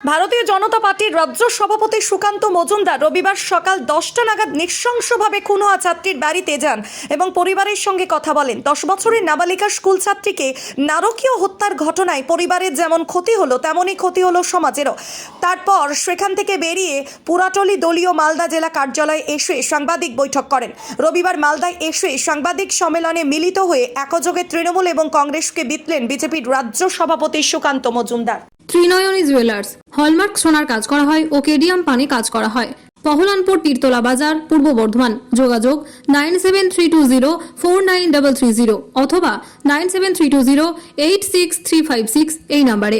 ভারতীয় জনতা পার্টির রাজ্য সভাপতি সুকান্ত মজুমদার রবিবার সকাল দশটা নাগাদ নৃশংসভাবে খুন হওয়া ছাত্রীর বাড়িতে যান এবং পরিবারের সঙ্গে কথা বলেন। দশ বছরের নাবালিকা স্কুল ছাত্রীকে নারকীয় হত্যার ঘটনায় পরিবারের যেমন ক্ষতি হলো, তেমনই ক্ষতি হলো সমাজেরও। তারপর সেখান থেকে বেরিয়ে পুরাটলি দলীয় মালদা জেলা কার্যালয়ে এসে সাংবাদিক বৈঠক করেন। রবিবার মালদায় এসে সাংবাদিক সম্মেলনে মিলিত হয়ে একযোগে তৃণমূল এবং কংগ্রেসকে বিতলেন বিজেপির রাজ্য সভাপতি সুকান্ত মজুমদার। ত্রিনয়নী জুয়েলার্স। হলমার্ক সোনার কাজ করা হয় ও কেডিয়াম পানি কাজ করা হয়। পহলানপুর তীরতলা বাজার পূর্ব বর্ধমান। যোগাযোগ nine seven three two zero four nine double three zero অথবা nine seven three two zero eight six three five six এই নাম্বারে।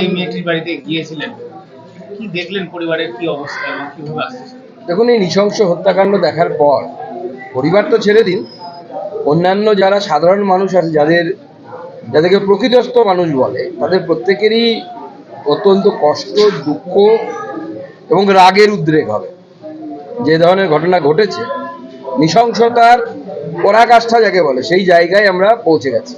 এই মেয়েটির বাড়িতে গিয়েছিলেন। কি দেখলেন পরিবারের কি অবস্থা এবং কীভাবে দেখুন এই নৃশংস হত্যাকাণ্ড দেখার পর পরিবার তো ছেড়ে দিন। অন্যান্য যারা সাধারণ মানুষ আছে যাদের যাদেরকে প্রকৃতস্থ মানুষ বলে, তাদের প্রত্যেকেরই অত্যন্ত কষ্ট, দুঃখ এবং রাগের উদ্রেক হবে। যে ধরনের ঘটনা ঘটেছে, নৃশংসতার পরাকাষ্ঠা যাকে বলে, সেই জায়গায় আমরা পৌঁছে গেছি।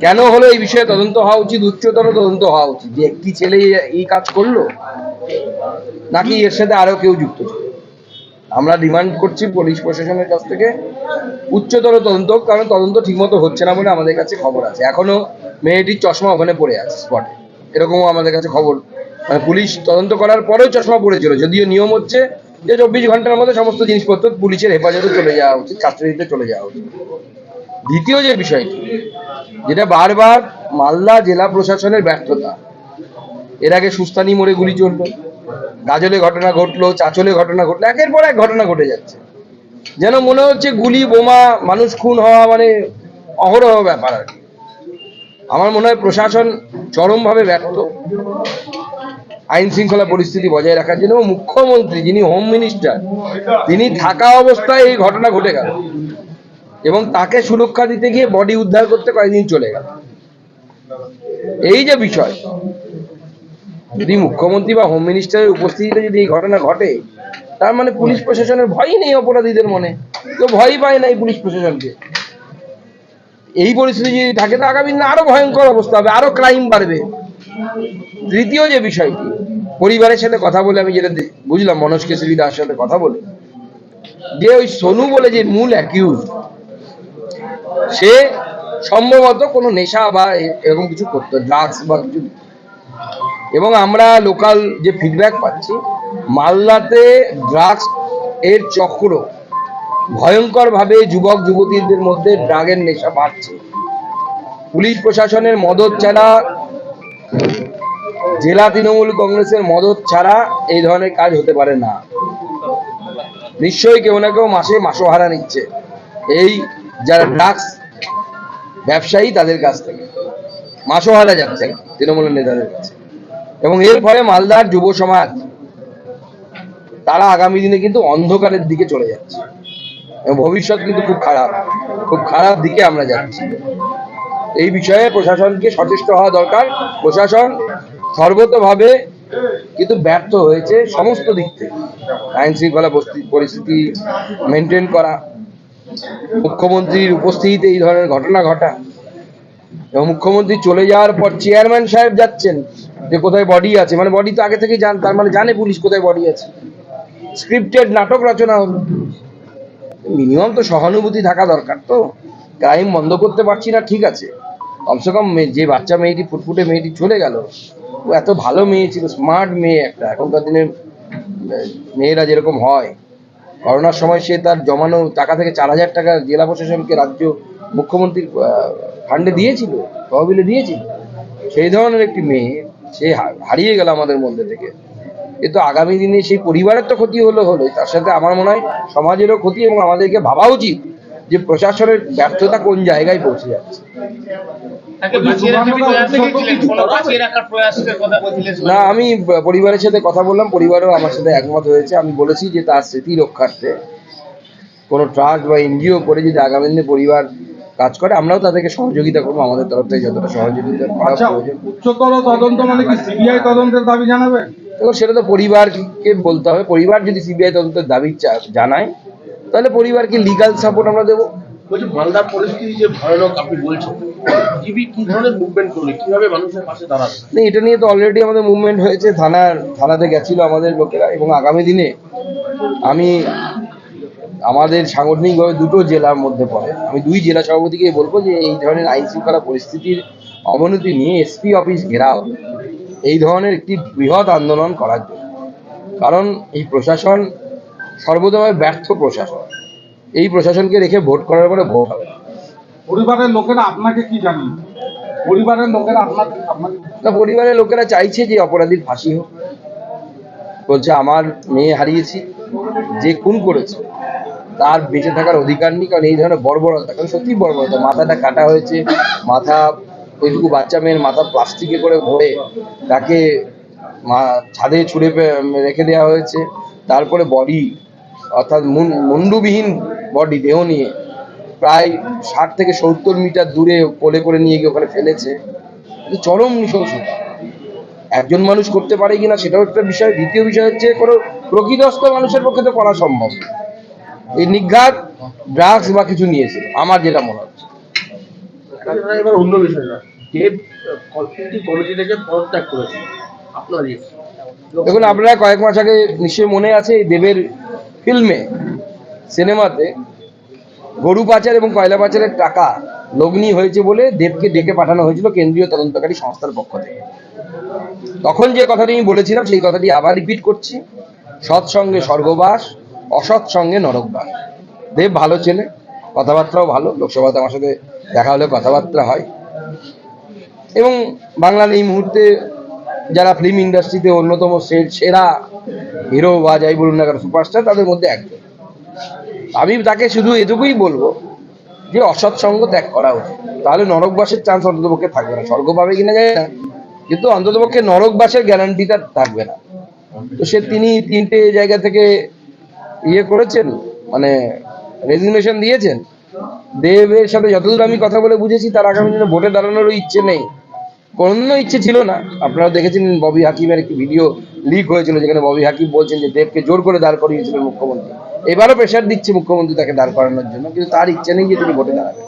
কেন হলো এই বিষয়ে তদন্ত হওয়া উচিত, উচ্চতর তদন্ত হওয়া উচিত? যে একটি ছেলে এই কাজ করল, নাকি এর সাথে আরও কেউ যুক্ত ছিল? আমরা ডিমান্ড করছি পুলিশ প্রশাসনের কাছ থেকে। উচ্চতর তদন্ত কারণ তদন্ত ঠিকমতো হচ্ছে না বলে আমাদের কাছে খবর আছে। এখনও মেয়েটির চশমা ওখানে পড়ে আছে স্পটে এরকমও আমাদের কাছে খবর। মানে পুলিশ তদন্ত করার পরেও চশমা পড়েছিল। যদিও নিয়ম হচ্ছে যে চব্বিশ ঘণ্টার মধ্যে সমস্ত জিনিসপত্র পুলিশের হেফাজতে চলে যাওয়া উচিত কাস্টাডিতে চলে যাওয়া উচিত। দ্বিতীয় যে বিষয়টি, যেটা বারবার মালদা জেলা প্রশাসনের ব্যর্থতা। এর আগে সুস্তানি মোড়ে গুলি চলল গাজলে ঘটনা ঘটলো, চাচলে ঘটনা ঘটলো, একের পর এক ঘটনা ঘটে যাচ্ছে। যেন মনে হচ্ছে গুলি, বোমা, মানুষ খুন হওয়া মানে অহরহ ব্যাপার আর আমার মনে হয় প্রশাসন চরমভাবে ব্যর্থ। আইন শৃঙ্খলা পরিস্থিতি বজায় রাখার জন্য মুখ্যমন্ত্রী, যিনি হোম মিনিস্টার তিনি থাকা অবস্থায় এই ঘটনা ঘটে গেল। এবং তাকে সুরক্ষা দিতে গিয়ে বডি উদ্ধার করতে কয়েকদিন চলে গেল। এই যে বিষয় যদি মুখ্যমন্ত্রী বা হোম মিনিস্টারের উপস্থিতিতে যদি এই ঘটনা ঘটে, তার মানে পুলিশ প্রশাসনের ভয়ই নেই অপরাধীদের মনে। কেউ ভয়ই পায় না এই পুলিশ প্রশাসনকে। এই পরিস্থিতি যদি থাকে, তো আগামী দিনে আরও ভয়ঙ্কর অবস্থা হবে, আরও ক্রাইম বাড়বে। তৃতীয় যে বিষয়টি, পরিবারের সাথে কথা বলে আমি যেটা বুঝলাম, মনোজ কেশরী দার সাথে কথা বলে। যে ওই সোনু বলে যে মূল অ্যাকিউজ সে সম্ভবত কোনো নেশা বা এরকম কিছু করতো ড্রাগস বা কিছু। এবং আমরা লোকাল যে ফিডব্যাক পাচ্ছি, মালদাতে ড্রাগস এর চক্র ভয়ঙ্করভাবে যুবক, যুবতীদের মধ্যে ড্রাগের নেশা বাড়ছে। পুলিশ প্রশাসনের মদত ছাড়া, জেলা তৃণমূল কংগ্রেসের মদত ছাড়া এই ধরনের কাজ হতে পারে না। নিশ্চয়ই কেউ না কেউ মাসে মাসোহারা নিচ্ছে। এই যারা ড্রাগস ব্যবসায়ী তাদের কাছ থেকে। মাসোহারা যাচ্ছে, তৃণমূলের নেতাদের কাছে। এবং এর ফলে মালদার যুব সমাজ, তারা আগামী দিনে কিন্তু অন্ধকারের দিকে চলে যাচ্ছে। এবং ভবিষ্যৎ কিন্তু খুব খারাপ খুব খারাপ দিকে আমরা যাচ্ছি। এই বিষয়ে প্রশাসনকে সচেষ্ট হওয়া দরকার। প্রশাসন সর্বতভাবে কিন্তু ব্যর্থ হয়েছে সমস্ত দিক থেকে। আইন শৃঙ্খলা পরিস্থিতি মেনটেন করা, মুখ্যমন্ত্রীর উপস্থিতিতে এই ধরনের ঘটনা ঘটা। এবং মুখ্যমন্ত্রী চলে যাওয়ার পর চেয়ারম্যান সাহেব যাচ্ছেন। যে কোথায় বডি আছে। মানে বডি তো আগে থেকে জান তার মানে জানে পুলিশ কোথায় বডি আছে। স্ক্রিপ্টেড নাটক রচনা হলো। মিনিমাম তো সহানুভূতি থাকা দরকার তো। ক্রাইম বন্ধ করতে পারছি না, ঠিক আছে। কমসে কম যে বাচ্চা মেয়েটি ফুটফুটে মেয়েটি চলে গেল, ও এত ভালো মেয়ে ছিল স্মার্ট মেয়ে একটা। এখনকার দিনে মেয়েরা যেরকম হয়। করোনার সময় সে তার জমানো টাকা থেকে চার হাজার টাকা জেলা প্রশাসনকে রাজ্য মুখ্যমন্ত্রীর ফান্ডে দিয়েছিল, তহবিলে দিয়েছিল। সেই ধরনের একটি মেয়ে সে হারিয়ে গেল আমাদের মধ্যে থেকে। কিন্তু আগামী দিনে সেই পরিবারের তো ক্ষতি হলো হলো। তার সাথে আমার মনে হয় সমাজেরও ক্ষতি এবং আমাদেরকে ভাবা উচিত যে প্রশাসনের ব্যর্থতা কোন জায়গায় পৌঁছে যাচ্ছে। না আমি পরিবারের সাথে কথা বললাম পরিবারও আমার সাথে একমত হয়েছে। আমি বলেছি যে তার স্মৃতি রক্ষার্থে কোনো ট্রাস্ট বা এনজিও করে যদি আগামী দিনে পরিবার কাজ করে আমরাও তাদেরকে সহযোগিতা করব আমাদের তরফ থেকে যতটা সহযোগিতা করা আচ্ছা প্রয়োজন। উচ্চতর তদন্ত মানে কি সিবিআই তদন্তের দাবি জানাবে? এবং সেটা তো পরিবারকে বলতে হবে। পরিবার যদি সিবিআই তদন্তের দাবি জানায় তাহলে পরিবারকে লিগাল সাপোর্ট আমরা দেবো। বলছি মালদার পরিস্থিতি যে ভয়ানক আপনি বলছেন জিবি কি ধরনের মুভমেন্ট করবে কীভাবে মানুষের পাশে দাঁড়াবে? না এটা নিয়ে তো অলরেডি আমাদের মুভমেন্ট হয়েছে থানার থানাতে গেছিল আমাদের লোকেরা এবং আগামী দিনে আমি আমাদের সাংগঠনিকভাবে দুটো জেলার মধ্যে পড়ে। আমি দুই জেলা সভাপতিকে বলব যে এই ধরনের আইন শৃঙ্খলা পরিস্থিতির অবনতি নিয়ে এসপি অফিস ঘেরাও এই ধরনের একটি বৃহৎ আন্দোলন করার জন্য। কারণ এই প্রশাসন সর্বদময় ব্যর্থ প্রশাসন। এই প্রশাসনকে রেখে ভোট করার পরে ভোট হবে। পরিবারের লোকেরা আপনাকে কি জানিয়ে পরিবারের লোকেরা আপনাকে না পরিবারের লোকেরা চাইছে যে অপরাধীর ফাঁসি হোক। বলছে আমার মেয়ে হারিয়েছি। যে খুন করেছে তার বেঁচে থাকার অধিকার নেই, কারণ এই ধরনের বর্বরতা, কারণ সত্যি বর্বরতা। মাথাটা কাটা হয়েছে, মাথা ওইটুকু বাচ্চা মেয়ের মাথা প্লাস্টিকে করে ভরে তাকে ছাদে ছুঁড়ে রেখে দেওয়া হয়েছে। তারপরে বডি অর্থাৎ মুন- মুন্ডুবিহীন বডি দেহ নিয়ে প্রায় ষাট থেকে সত্তর মিটার দূরে কোলে করে নিয়ে গিয়ে ওখানে ফেলেছে। চরম নৃশংসতা। একজন মানুষ করতে পারে কিনা সেটাও একটা বিষয়। দ্বিতীয় বিষয় হচ্ছে কোনো প্রকৃতস্থ মানুষের পক্ষে তো করা সম্ভব। এই নিঘাত ড্রাগস বা কিছু নিয়েছে আমার যেটা মনে হচ্ছে। এবার অন্য বিষয় না। দেব কমিটি কমিটি থেকে পদত্যাগ করেছে আপনার ইয়ে। দেখুন আপনারা কয়েক মাস আগে নিশ্চয়ই মনে আছে এই দেবের ফিল্মে সিনেমাতে গরু পাচার এবং কয়লা পাচারের টাকা লগ্নি হয়েছে বলে দেবকে ডেকে পাঠানো হয়েছিল কেন্দ্রীয় তদন্তকারী সংস্থার পক্ষ থেকে। তখন যে কথাটি আমি বলেছিলাম সেই কথাটি আবার রিপিট করছি। সৎসঙ্গে স্বর্গবাস অসৎ সঙ্গে নরকবাস দেব ভালো ছেলে কথাবার্তাও ভালো, লোকসভাতে আমার সাথে দেখা হলে কথাবার্তা হয়। এবং বাংলার এই মুহূর্তে যারা ফিল্ম ইন্ডাস্ট্রিতে অন্যতম সেরা হিরো বা যাই বলুন না কেন সুপারস্টার তাদের মধ্যে একজন। আমি তাকে শুধু এটুকুই বলব যে অসৎ সঙ্গ ত্যাগ করা উচিত। তাহলে নরকবাসের চান্স অন্ততপক্ষে থাকবে না। স্বর্গ পাবে কিনা যায় না, কিন্তু অন্ততপক্ষে নরকবাসের গ্যারান্টিটা থাকবে না। তো সে তিনি তিনটে জায়গা থেকে ইয়ে করেছেন মানে রেজিগনেশন দিয়েছেন। দেবের সাথে যতদূর আমি কথা বলে বুঝেছি, তার আগামী দিনে ভোটে দাঁড়ানোরও ইচ্ছে নেই। কোনো ইচ্ছে ছিল না। আপনারা দেখেছেন, ববি হাকিমের একটি ভিডিও লিক হয়েছিল, যেখানে ববি হাকিম বলছেন যে দেবকে জোর করে দাঁড় করিয়েছিলেন মুখ্যমন্ত্রী। এবারও প্রেশার দিচ্ছে মুখ্যমন্ত্রী তাকে দাঁড় করানোর জন্য, কিন্তু তার ইচ্ছে নেই যে তিনি ভোটে দাঁড়াবেন।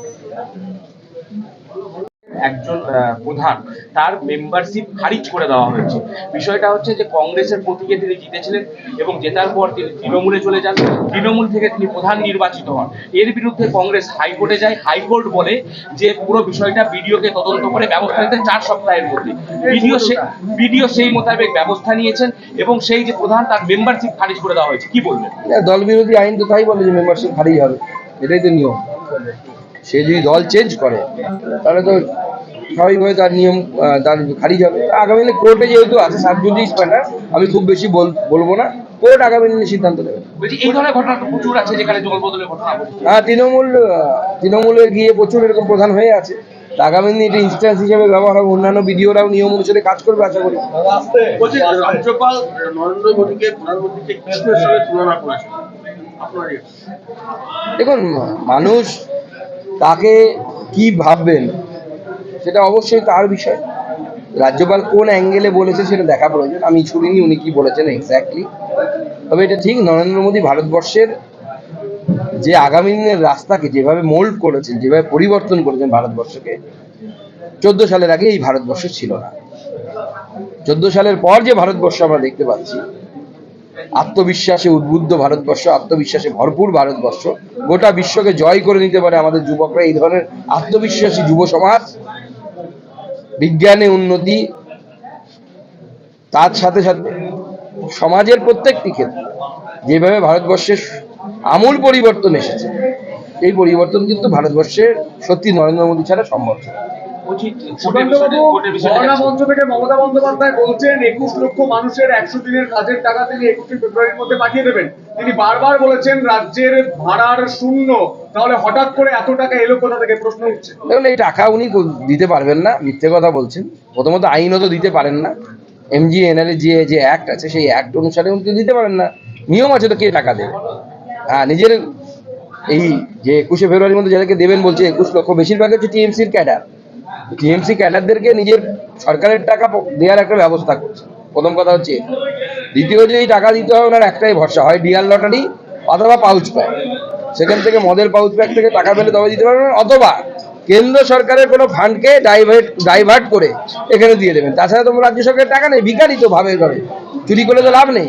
একজন প্রধান, তার মেম্বারশিপ খারিজ করে দেওয়া হয়েছে। বিষয়টা হচ্ছে যে কংগ্রেসের প্রতীকে তিনি জিতেছিলেন এবং জেতার পর তিনি তৃণমূলে চলে যান। তৃণমূল থেকে তিনি প্রধান নির্বাচিত হন। এর বিরুদ্ধে কংগ্রেস হাইকোর্টে যায়। হাইকোর্ট বলে যে পুরো বিষয়টা বিডিওকে তদন্ত করে ব্যবস্থা নিতে চার সপ্তাহের মধ্যে। বিডিও সে বিডিও সেই মোতাবেক ব্যবস্থা নিয়েছেন এবং সেই যে প্রধান, তার মেম্বারশিপ খারিজ করে দেওয়া হয়েছে। কি বলবেন? দল বিরোধী আইন তো তাই বলে যে মেম্বারশিপ খারিজ হবে। এটাই তো নিয়ম। সে যদি দল চেঞ্জ করে, তাহলে তো স্বাভাবিকভাবে তার নিয়ম আহ, তার খারিজ হবে আগামী দিনে কোর্টে যেহেতু আছে সাবজুডিস ম্যাটার আমি খুব বেশি বল- বলব না। কোর্ট আগামী দিনে সিদ্ধান্ত নেবে। এই ধরনের ঘটনা প্রচুর আছে যেখানে দল ঘটনা হ্যাঁ তৃণমূল তৃণমূলে গিয়ে প্রচুর এরকম প্রধান হয়ে আছে। আগামী দিনে এটা ইনস্ট্যান্স হিসেবে ব্যবহার হবে। অন্যান্য বিডিওরাও নিয়ম অনুসারে কাজ করবে আশা করি। রাজ্যপাল নরেন্দ্র মোদীকে প্রধানমন্ত্রীকে কৃষ্ণের সঙ্গে তুলনা করেছে। দেখুন মানুষ তাকে কি ভাববেন? সেটা অবশ্যই তার বিষয়। রাজ্যপাল কোন অ্যাঙ্গেলে বলেছে সেটা দেখা প্রয়োজন। আমি শুনিনি উনি কি বলেছেন এক্স্যাক্টলি তবে এটা ঠিক, নরেন্দ্র মোদী ভারতবর্ষের যে আগামী দিনের রাস্তাকে যেভাবে মোল্ড করেছেন, যেভাবে পরিবর্তন করেছেন ভারতবর্ষকে, চোদ্দ সালের আগে এই ভারতবর্ষ ছিল না। চোদ্দ সালের পর যে ভারতবর্ষ আমরা দেখতে পাচ্ছি, আত্মবিশ্বাসে উদ্বুদ্ধ ভারতবর্ষ, আত্মবিশ্বাসে ভরপুর ভারতবর্ষ, গোটা বিশ্বকে জয় করে নিতে পারে আমাদের যুবকরা, এই ধরনের আত্মবিশ্বাসী যুব সমাজ। বিজ্ঞানে উন্নতি তার সাথে সাথে সমাজের প্রত্যেকটি ক্ষেত্রে যেভাবে ভারতবর্ষের আমূল পরিবর্তন এসেছে এই পরিবর্তন কিন্তু ভারতবর্ষের সত্যি নরেন্দ্র মোদী ছাড়া সম্ভব ছিল না। বলছি কোর্টের বিষয়টা কোর্টের বিষয়টা মহানা জানছি। মঞ্চ থেকে মমতা বন্দ্যোপাধ্যায় বলছেন একুশ লক্ষ মানুষের একশো দিনের কাজের টাকা তিনি একুশে ফেব্রুয়ারির মধ্যে পাঠিয়ে দেবেন তিনি বারবার বলেছেন রাজ্যের ভাড়ার শূন্য তাহলে হঠাৎ করে এত টাকা এলো কোথা থেকে? প্রশ্ন উঠছে। দেখুন, এই টাকা উনি দিতে পারবেন না, মিথ্যে কথা বলছেন। প্রথমত আইনত দিতে পারেন না। এমজি এনআরএ যে যে অ্যাক্ট আছে, সেই অ্যাক্ট অনুসারে উনি দিতে পারেন না। নিয়ম আছে তো কে টাকা দেবে? হ্যাঁ নিজের এই যে একুশে ফেব্রুয়ারির মধ্যে যাদেরকে দেবেন বলছে, একুশ লক্ষ, বেশিরভাগ হচ্ছে টিএমসির ক্যাডার। টিএমসি ক্যাডারদেরকে নিজের সরকারের টাকা দেওয়ার একটা ব্যবস্থা করছে। প্রথম কথা হচ্ছে, দ্বিতীয় যে এই টাকা দিতে হবে ওনার একটাই ভরসা, হয় ডিয়ার লটারি অথবা পাউচ পায় সেখান থেকে মদের পাউচ ব্যাগ থেকে টাকা পেলে তবে দিতে পারবেন অথবা কেন্দ্র সরকারের কোনো ফান্ডকে ডাইভার্ট ডাইভার্ট করে এখানে দিয়ে দেবেন। তাছাড়া তোমার রাজ্য সরকারের টাকা নেই ভিখারি তো ভাবে ভাবে চুরি করলে তো লাভ নেই।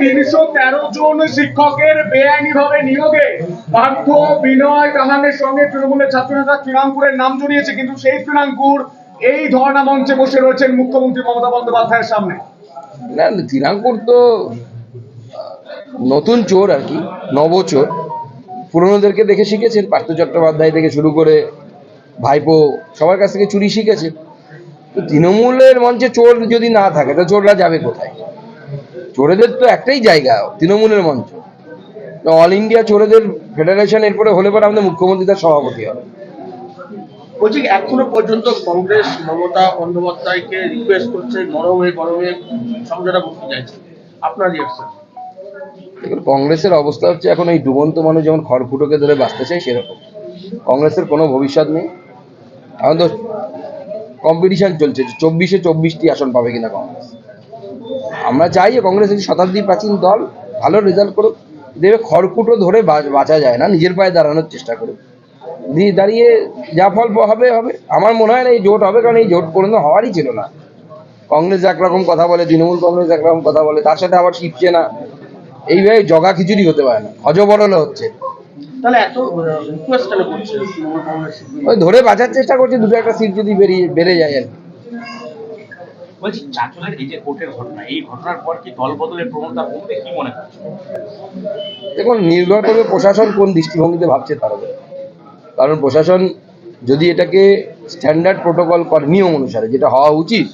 তিনশো তেরো জন শিক্ষকের বেআইনি ভাবে নিয়োগে পার্থ বিনয় সঙ্গে তৃণমূলের ছাত্রনেতা তৃণাঙ্কুরের নাম জড়িয়েছে কিন্তু সেই তৃণাঙ্কুর এই ধর্ণা মঞ্চে বসে রয়েছেন মুখ্যমন্ত্রী মমতা বন্দ্যোপাধ্যায়ের সামনে। না তো নতুন চোর আর কি নবচোর পুরনোদেরকে দেখে শিখেছেন, পার্থ চট্টোপাধ্যায় থেকে শুরু করে ভাইপো সবার কাছ থেকে চুরি শিখেছে তো তৃণমূলের মঞ্চে চোর যদি না থাকে, তো চোররা যাবে কোথায়? চোরেদের তো একটাই জায়গা, তৃণমূলের মঞ্চ। অল ইন্ডিয়া চোরেদের ফেডারেশন এরপরে হলে পরে আমাদের মুখ্যমন্ত্রী তার সভাপতি হবে। বলছি এখনও পর্যন্ত কংগ্রেস মমতা বন্দ্যোপাধ্যায়কে রিকোয়েস্ট করছে, গরমে গরমে সমঝোতা করতে চাইছে। আপনার রিয়াকশন কংগ্রেসের অবস্থা হচ্ছে এখন এই ডুবন্ত মানুষ যেমন খড়কুটোকে ধরে বাঁচতে চায়, সেরকম। কংগ্রেসের কোনো ভবিষ্যৎ নেই। এখন তো কম্পিটিশন চলছে, চব্বিশে চব্বিশটি আসন পাবে কিনা কংগ্রেস। আমরা চাই যে কংগ্রেস একটি শতাব্দী প্রাচীন দল, ভালো রেজাল্ট করুক। দেবে খড়কুটো ধরে বাঁচা যায় না, নিজের পায়ে দাঁড়ানোর চেষ্টা করুক। দিয়ে দাঁড়িয়ে যা ফল হবে হবে। আমার মনে হয় না এই জোট হবে, কারণ এই জোট পর্যন্ত হওয়ারই ছিল না। কংগ্রেস একরকম কথা বলে, তৃণমূল কংগ্রেস একরকম কথা বলে, তার সাথে আবার শিখছে না। এইভাবে জগা খিচুড়ি হতে পারে না। হজবরল হচ্ছে। ওই ধরে বাঁচার চেষ্টা করছে দুটো একটা সিট যদি বেরিয়ে বেড়ে যায় আর কি। বলছি চাঁচলের এই যে কোর্টের ঘটনা এই ঘটনার পর কি দল বদলের প্রবণতা কমবে? কি মনে করছে দেখুন নির্ভর করবে প্রশাসন কোন দৃষ্টিভঙ্গিতে ভাবছে তার উপরে। কারণ প্রশাসন যদি এটাকে স্ট্যান্ডার্ড প্রোটোকল করে নিয়ম অনুসারে যেটা হওয়া উচিত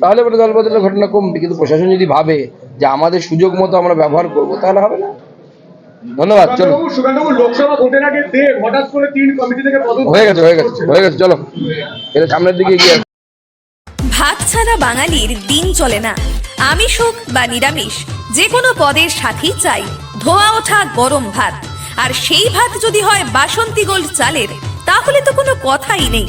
তাহলে পরে দল বদলের ঘটনা কমবে। কিন্তু প্রশাসন যদি ভাবে যে আমাদের সুযোগ মতো আমরা ব্যবহার করব তাহলে হবে না। ধন্যবাদ চলো। হয়ে গেছে হয়ে গেছে হয়ে গেছে চলো। এটা সামনের দিকে এগিয়ে ভাত ছাড়া বাঙালির দিন চলে না। আমিষ হোক বা নিরামিষ যে কোনো পদের সাথেই চাই ধোয়া ওঠা গরম ভাত। আর সেই ভাত যদি হয় বাসন্তী গোল্ড চালের তাহলে তো কোনো কথাই নেই।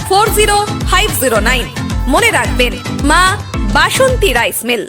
four zero five zero nine. মনে রাখবেন মা বাসন্তী রাইস মিল।